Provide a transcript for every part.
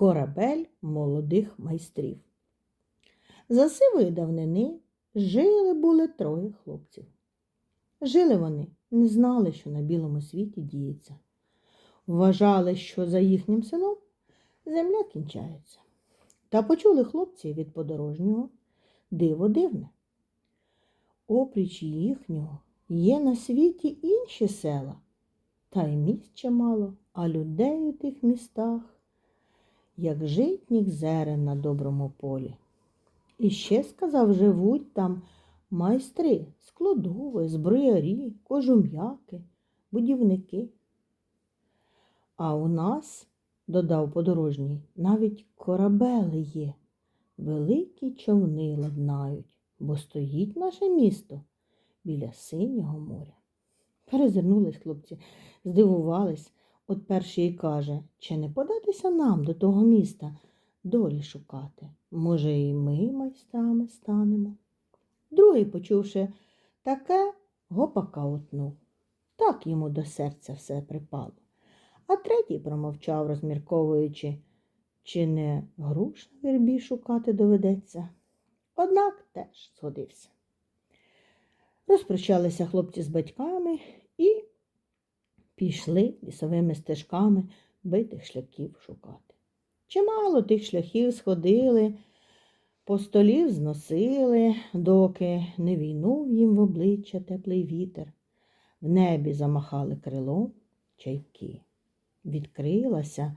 корабель молодих майстрів. За сивої давнини жили були троє хлопців. Жили вони, не знали, що на білому світі діється. Вважали, що за їхнім селом земля кінчається. Та почули хлопці від подорожнього диво дивне. Опріч їхнього є на світі інші села, та й міст чимало, а людей у тих містах, як житніх зерен на доброму полі. І ще, сказав, живуть там майстри, складови, зброярі, кожум'яки, будівники. А у нас, додав подорожній, навіть корабели є, великі човни ладнають, бо стоїть наше місто біля синього моря. Перезирнулись хлопці, здивувались. От перший і каже, чи не податися нам до того міста долі шукати? Може, і ми майстрами станемо. Другий, почувши таке, гопака утнув. Так йому до серця все припало. А третій промовчав, розмірковуючи, чи не груш на вірбі шукати доведеться. Однак теж згодився. Розпрощалися хлопці з батьками пішли лісовими стежками битих шляхів шукати. Чимало тих шляхів сходили, по столів зносили, доки не війнув їм в обличчя теплий вітер. В небі замахали крилом чайки. Відкрилася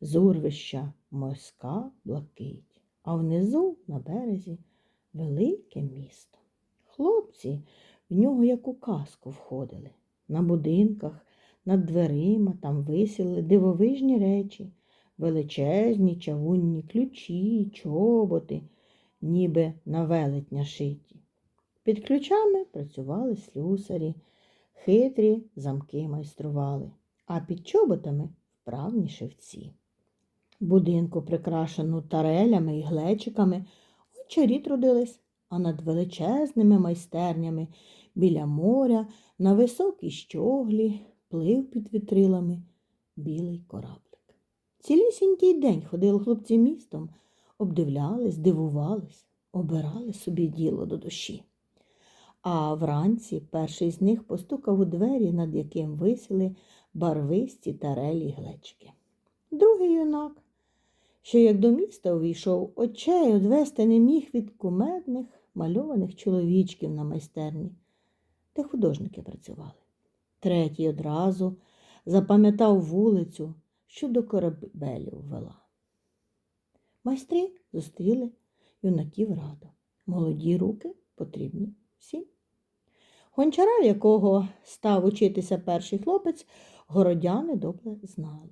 з урвища морська блакить, а внизу на березі велике місто. Хлопці в нього як у казку входили. На будинках, над дверима там висіли дивовижні речі, величезні чавунні ключі, чоботи, ніби на велетня шиті. Під ключами працювали слюсарі, хитрі замки майстрували, а під чоботами вправні шевці. Будинку, прикрашену тарелями і глечиками, очарі трудились, а над величезними майстернями біля моря на високій щоглі плив під вітрилами білий кораблик. Цілісінький день ходили хлопці містом, обдивлялись, дивувались, обирали собі діло до душі. А вранці перший з них постукав у двері, над яким висіли барвисті тарелі глечки. Другий юнак, що як до міста увійшов, очей одвести не міг від кумедних мальованих чоловічків на майстерні, де художники працювали. Третій одразу запам'ятав вулицю, що до корабелів вела. Майстри зустріли юнаків радо. Молоді руки потрібні всім. Гончара, якого став учитися перший хлопець, городяни добре знали.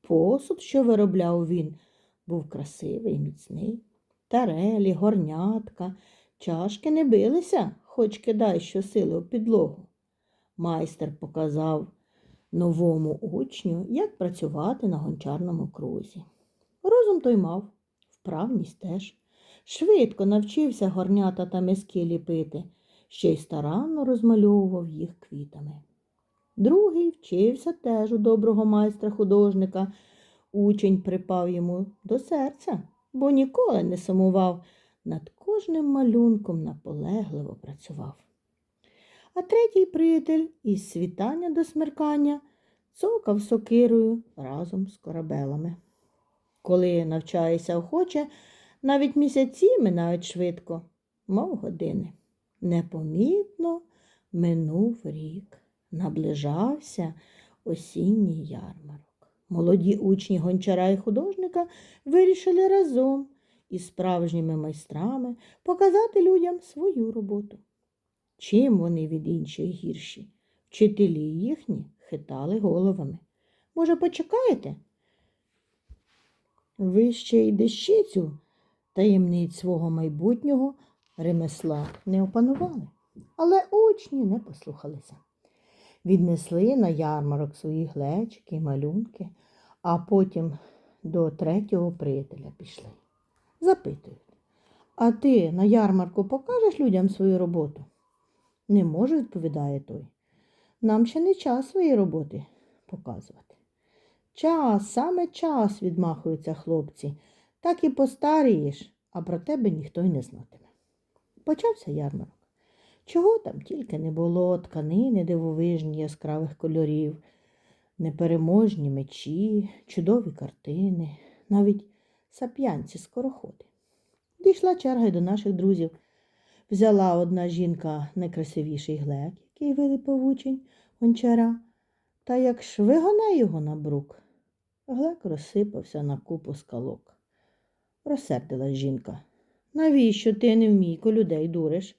Посуд, що виробляв він, був красивий, і міцний. Тарелі, горнятка, чашки не билися, хоч кидай щосили у підлогу. Майстер показав новому учню, як працювати на гончарному крузі. Розум той мав, вправність теж. Швидко навчився горнята та миски ліпити, ще й старанно розмальовував їх квітами. Другий вчився теж у доброго майстра художника. Учень припав йому до серця, бо ніколи не сумував, над кожним малюнком наполегливо працював. А третій приятель із світання до смеркання цокав сокирою разом з корабелами. Коли навчаєшся охоче, навіть місяці минають швидко, мов години. Непомітно минув рік, наближався осінній ярмарок. Молоді учні гончара і художника вирішили разом із справжніми майстрами показати людям свою роботу. Чим вони від інших гірші? Вчителі їхні хитали головами. Може, почекаєте? Ви ще й дещицю таємниць свого майбутнього ремесла не опанували, але учні не послухалися. Віднесли на ярмарок свої глечики, малюнки, а потім до третього приятеля пішли. Запитують, а ти на ярмарку покажеш людям свою роботу? Не можу, відповідає той. Нам ще не час свої роботи показувати. Час, саме час, відмахуються хлопці. Так і постарієш, а про тебе ніхто й не знатиме. Почався ярмарок. Чого там тільки не було, тканини дивовижні яскравих кольорів, непереможні мечі, чудові картини, навіть сап'янці скороходи. Дійшла черга й до наших друзів. Взяла одна жінка найкрасивіший глек, який вилипав учень гончара, та як швигоне його на брук, глек розсипався на купу скалок. Розсердилась жінка. Навіщо ти невмійко людей дуриш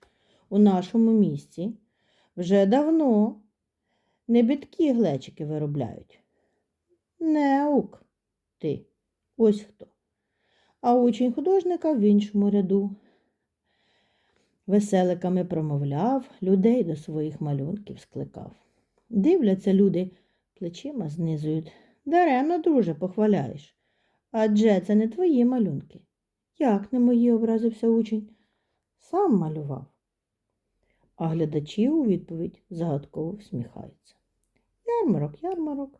у нашому місці? Вже давно не бідкі глечики виробляють. Неук ти, ось хто. А учень художника в іншому ряду веселиками промовляв, людей до своїх малюнків скликав. Дивляться люди, плечима знизують. Даремно, друже, похваляєш. Адже це не твої малюнки. Як не мої, образився учень. Сам малював. А глядачі у відповідь загадково всміхаються. Ярмарок, ярмарок,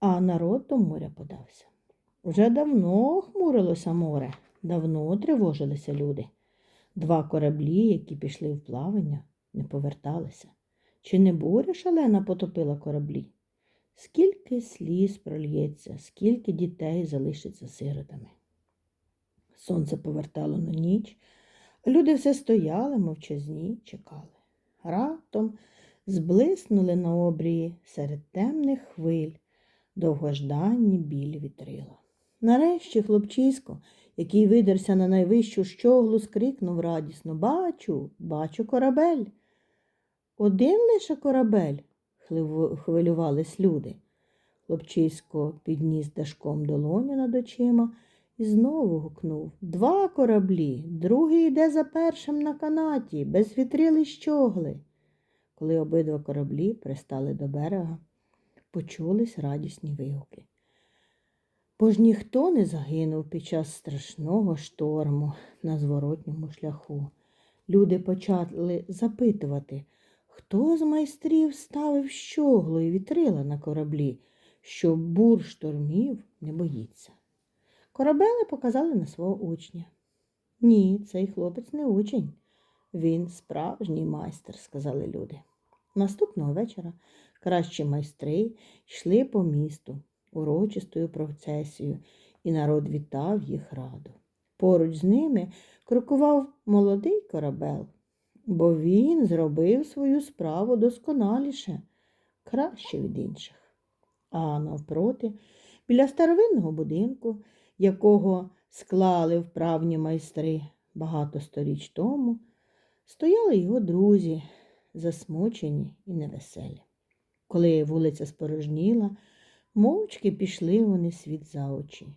а народ до моря подався. Вже давно хмурилося море, давно тривожилися люди. Два кораблі, які пішли в плавання, не поверталися. Чи не буря шалена потопила кораблі? Скільки сліз прольється, скільки дітей залишиться сиротами. Сонце повертало на ніч, люди все стояли, мовчазні, чекали. Раптом зблиснули на обрії серед темних хвиль довгожданні білі вітрила. Нарешті хлопчисько, який видерся на найвищу щоглу, скрикнув радісно Бачу, бачу корабель. Один лише корабель, хвилювались люди. Хлопчисько підніс дашком долоню над очима і знову гукнув Два кораблі, другий йде за першим на канаті, без вітрили щогли. Коли обидва кораблі пристали до берега, почулись радісні вигуки. Бо ж ніхто не загинув під час страшного шторму на зворотньому шляху. Люди почали запитувати, хто з майстрів ставив щогло і вітрила на кораблі, що бур штормів не боїться. Корабели показали на свого учня. Ні, цей хлопець не учень. Він справжній майстер, сказали люди. Наступного вечора кращі майстри йшли по місту урочистою процесією, і народ вітав їх раду. Поруч з ними крокував молодий корабель, бо він зробив свою справу досконаліше, краще від інших. А навпроти, біля старовинного будинку, якого склали вправні майстри багато сторіч тому, стояли його друзі, засмучені і невеселі. Коли вулиця спорожніла, мовчки пішли вони світ за очі.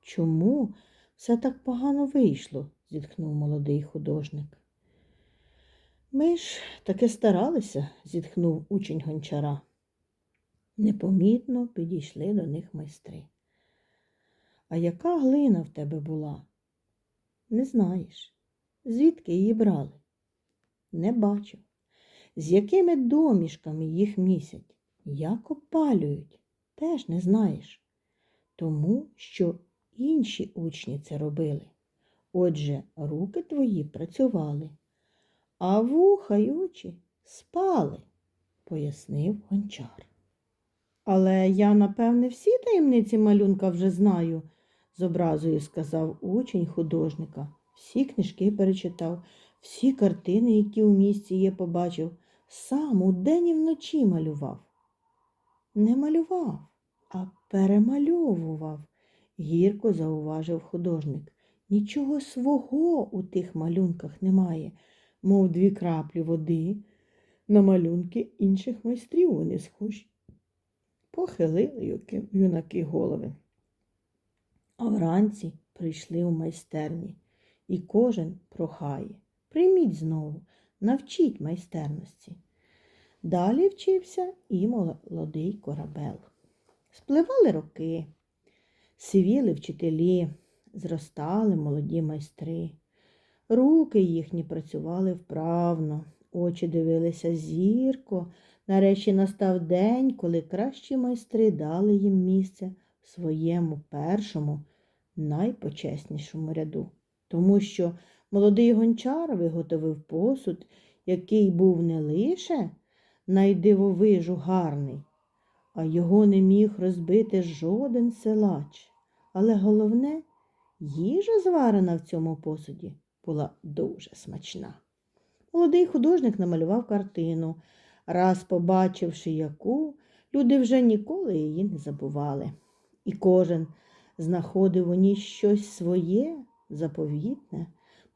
Чому все так погано вийшло? зітхнув молодий художник. Ми ж таки старалися, зітхнув учень гончара. Непомітно підійшли до них майстри. А яка глина в тебе була? Не знаєш. Звідки її брали? Не бачив. З якими домішками їх місять? Як опалюють? Теж не знаєш. Тому що інші учні це робили. Отже, руки твої працювали, а вуха й очі спали, пояснив гончар. Але я, напевне, всі таємниці малюнка вже знаю, з образою сказав учень художника. Всі книжки перечитав, всі картини, які у місті є, побачив, сам удень і вночі малював. Не малював, а перемальовував, гірко зауважив художник. Нічого свого у тих малюнках немає, мов дві краплі води. На малюнки інших майстрів вони схожі. Похилили юнаки голови. А вранці прийшли у майстерні, і кожен прохає. Прийміть знову, навчіть майстерності. Далі вчився і молодий корабел. Спливали роки, сивіли вчителі, зростали молоді майстри. Руки їхні працювали вправно, очі дивилися зірко, Нарешті настав день, коли кращі майстри дали їм місце в своєму першому, найпочеснішому ряду, тому що молодий гончар виготовив посуд, який був не лише найдивовижу гарний, а його не міг розбити жоден силач. Але головне, їжа, зварена в цьому посуді, була дуже смачна. Молодий художник намалював картину, раз побачивши яку, люди вже ніколи її не забували. І кожен знаходив у ній щось своє заповітне,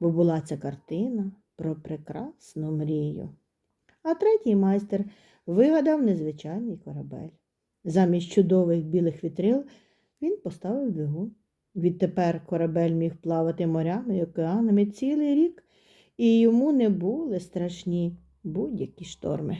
бо була ця картина про прекрасну мрію. А третій майстер вигадав незвичайний корабель. Замість чудових білих вітрил він поставив двигун. Відтепер корабель міг плавати морями і океанами цілий рік, і йому не були страшні будь-які шторми.